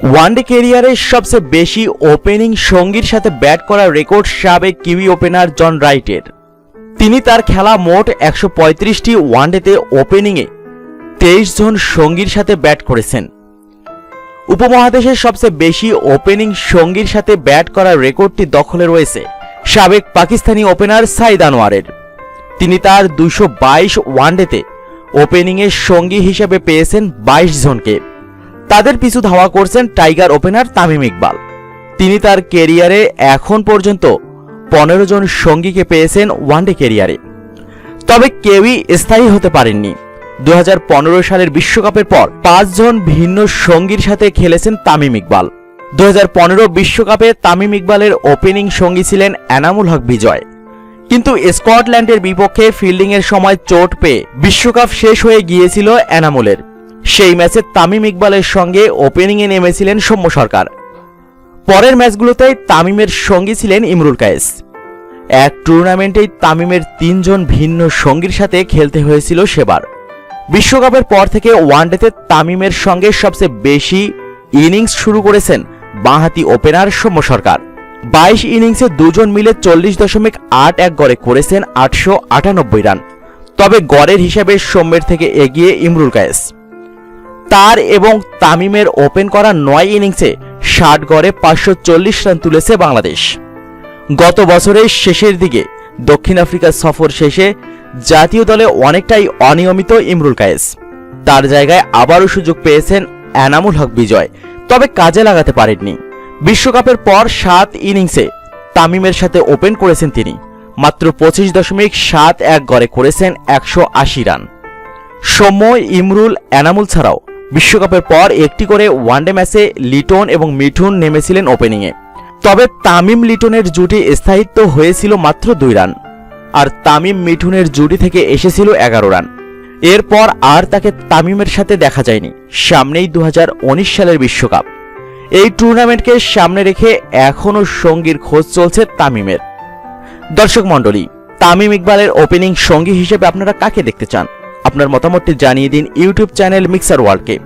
One day ক্যারিয়ারের সবচেয়ে বেশি ওপেনিং সঙ্গীর সাথে ব্যাট করার রেকর্ড সাবেক কিউই ওপেনার জন রাইটের। তিনি তার খেলা মোট একশো পঁয়ত্রিশটি ওয়ানডেতে ওপেনিংয়ে তেইশ জন সঙ্গীর সাথে ব্যাট করেছেন। উপমহাদেশের সবচেয়ে বেশি ওপেনিং সঙ্গীর সাথে ব্যাট করার রেকর্ডটি দখলে রয়েছে সাবেক পাকিস্তানি ওপেনার সাইদ আনোয়ারের। তিনি তার দুশো বাইশ ওয়ানডেতে ওপেনিংয়ের সঙ্গী হিসেবে পেয়েছেন বাইশ জনকে। তাদের পিছু ধাওয়া করছেন টাইগার ওপেনার তামিম ইকবাল। তিনি তার কেরিয়ারে এখন পর্যন্ত পনেরো জন সঙ্গীকে পেয়েছেন ওয়ানডে কেরিয়ারে তবে কেউই স্থায়ী হতে পারেননি। দু হাজার পনেরো সালের বিশ্বকাপের পর পাঁচজন ভিন্ন সঙ্গীর সাথে খেলেছেন তামিম ইকবাল। দু বিশ্বকাপে তামিম ইকবালের ওপেনিং সঙ্গী ছিলেন এনামুল হক বিজয়। কিন্তু স্কটল্যান্ডের বিপক্ষে ফিল্ডিংয়ের সময় চোট পেয়ে বিশ্বকাপ শেষ হয়ে গিয়েছিল এনামুলের। সেই ম্যাচে তামিম ইকবালের সঙ্গে ওপেনিংয়ে নেমেছিলেন সৌম্য সরকার। পরের ম্যাচগুলোতে তামিমের সঙ্গী ছিলেন ইমরুল কায়েস। এক টুর্নামেন্টেই তামিমের তিনজন ভিন্ন সঙ্গীর সাথে খেলতে হয়েছিল সেবার। বিশ্বকাপের পর থেকে ওয়ানডেতে তামিমের সঙ্গে সবচেয়ে বেশি ইনিংস শুরু করেছেন বাঁহাতি ওপেনার সৌম্য সরকার। বাইশ ইনিংসে দুজন মিলে চল্লিশ দশমিক আট এক গড়ে করেছেন আটশো আটানব্বই রান। তবে গড়ের হিসাবে সৌম্যের থেকে এগিয়ে ইমরুল কায়েস। তার এবং তামিমের ওপেন করা নয় ইনিংসে ষাট গড়ে পাঁচশো চল্লিশ রান তুলেছে বাংলাদেশ। গত বছরের শেষের দিকে দক্ষিণ আফ্রিকা সফর শেষে জাতীয় দলে অনেকটাই অনিয়মিত ইমরুল কায়েস। তার জায়গায় আবারও সুযোগ পেয়েছেন এনামুল হক বিজয়, তবে কাজে লাগাতে পারেননি। বিশ্বকাপের পর সাত ইনিংসে তামিমের সাথে ওপেন করেছেন তিনি, মাত্র পঁচিশ দশমিক সাত এক গড়ে করেছেন একশো আশি রান। সৌম্য, ইমরুল, এনামুল ছাড়াও বিশ্বকাপের পর একটি করে ওয়ানডে ম্যাচে লিটন এবং মিঠুন নেমেছিলেন ওপেনিংয়ে। তবে তামিম লিটনের জুটি স্থায়িত্ব হয়েছিল মাত্র দুই রান, আর তামিম মিঠুনের জুটি থেকে এসেছিল এগারো রান। এরপর আর তাকে তামিমের সাথে দেখা যায়নি, সামনেই দু হাজার উনিশ সালের বিশ্বকাপ। এই টুর্নামেন্টকে সামনে রেখে এখনও সঙ্গীর খোঁজ চলছে তামিমের। দর্শক মণ্ডলী, তামিম ইকবালের ওপেনিং সঙ্গী হিসেবে আপনারা কাকে দেখতে চান? আপনার মতামতটি জানিয়ে দিন ইউটিউব চ্যানেল মিক্সার ওয়ার্ল্ডকে।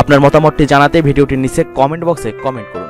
আপনার মতামতটি জানাতে ভিডিওটির নিচে কমেন্ট বক্সে কমেন্ট করুন।